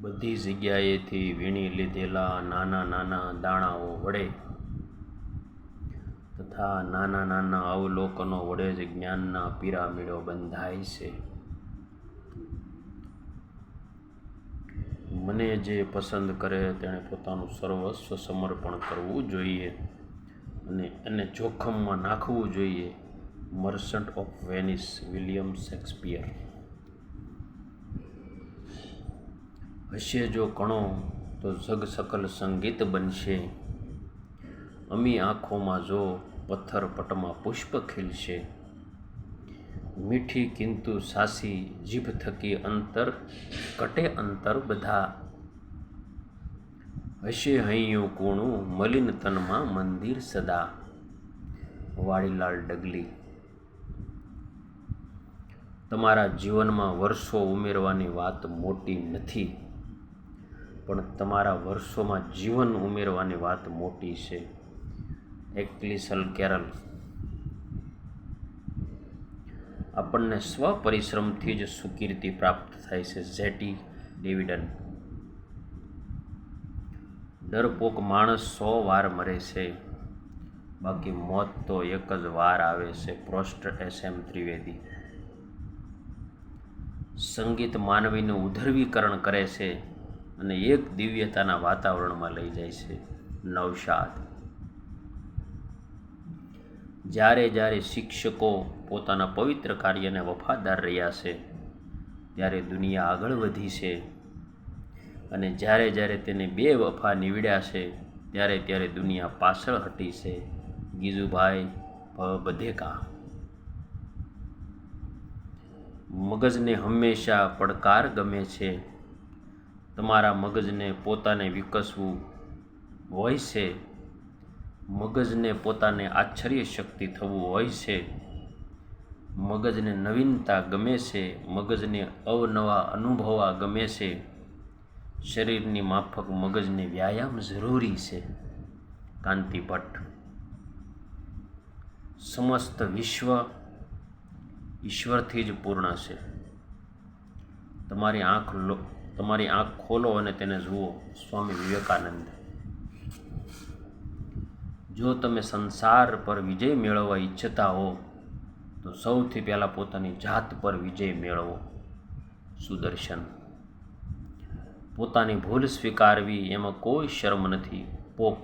બધી જગ્યાએથી વીણી લીધેલા નાના નાના દાણાઓ વડે તથા નાના નાના અવલોકનો વડે જ જ્ઞાનના પિરામિડો બંધાય છે. મને જે પસંદ કરે તેણે પોતાનું સર્વસ્વ સમર્પણ કરવું જોઈએ અને એને જોખમમાં નાખવું જોઈએ. Merchant of Venice William Shakespeare હશે જો કણો, તો જગ સકલ સંગીત બનશે. અમી આંખોમાં જો પથ્થર પટમાં પુષ્પ ખીલશે. મીઠી કિંતુ સાસી જીભ થકી અંતર, કટે અંતર બધા. હશે હૈયું કૂણું મલિન તનમાં મંદિર સદા. વાડીલાલ ડગલી. તમારા જીવનમાં વર્ષો ઉમેરવાની વાત મોટી નથી. પણ તમારા વર્ષોમાં જીવન ઉમેરવાની વાત મોટી છે. એકલિસલ કેરલ આપણને સ્વ પરિશ્રમથી જ સુકીર્તિ પ્રાપ્ત થાય છે ઝેટી ડિવિડન ડરપોક માણસ સો વાર મરે છે. બાકી મોત તો એક જ વાર આવે છે પ્રોસ્ટ એસ એમ ત્રિવેદી. સંગીત માનવીનું ઉધર્વીકરણ કરે છે. અને એક દિવ્યતાના વાતાવરણમાં લઈ જાય છે નવશાદ જ્યારે જ્યારે શિક્ષકો પોતાના પવિત્ર કાર્યને વફાદાર રહ્યા છે, ત્યારે દુનિયા આગળ વધી છે અને જ્યારે જ્યારે તેને બે વફા નીવડ્યા છે, ત્યારે ત્યારે દુનિયા પાછળ હટી છે. ગીજુભાઈ બધેકા મગજને હંમેશા પડકાર ગમે છે. તમારા મગજને પોતાને વિકસવું હોય છે? મગજને પોતાને આશ્ચર્ય શક્તિ થવું હોય છે? મગજને નવીનતા ગમે છે? મગજને અવનવા અનુભવા ગમે છે? શરીરની માફક મગજને વ્યાયામ જરૂરી છે? કાંતિ ભટ્ટ. સમસ્ત વિશ્વ ઈશ્વરથી જ પૂર્ણ છે. તમારી આંખ તમારી આંખ ખોલો અને તેને જુઓ, સ્વામી વિવેકાનંદ. જો તમે સંસાર પર વિજય મેળવવા ઈચ્છતા હો, તો સૌથી પહેલાં પોતાની જાત પર વિજય મેળવો. સુદર્શન. પોતાની ભૂલ સ્વીકારવી એમાં કોઈ શરમ નથી. પોપ.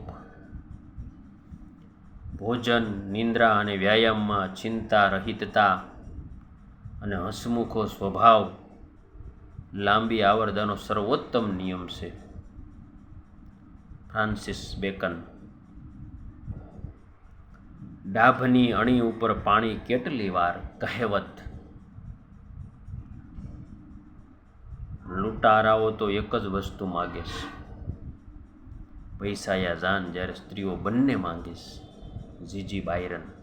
ભોજન, નિંદ્રા અને વ્યાયામમાં ચિંતા, રહિતતા અને હસમુખો સ્વભાવ લાંબી આવરદાનો સર્વોત્તમ નિયમ છે. Francis bacon. ડાભની અણી ઉપર પાણી કેટલી વાર કહેવત? લૂંટારાઓ તો એક જ વસ્તુ માગે છે પૈસા યા જાન જ્યારે સ્ત્રીઓ બંને માંગીશ. G G Byron.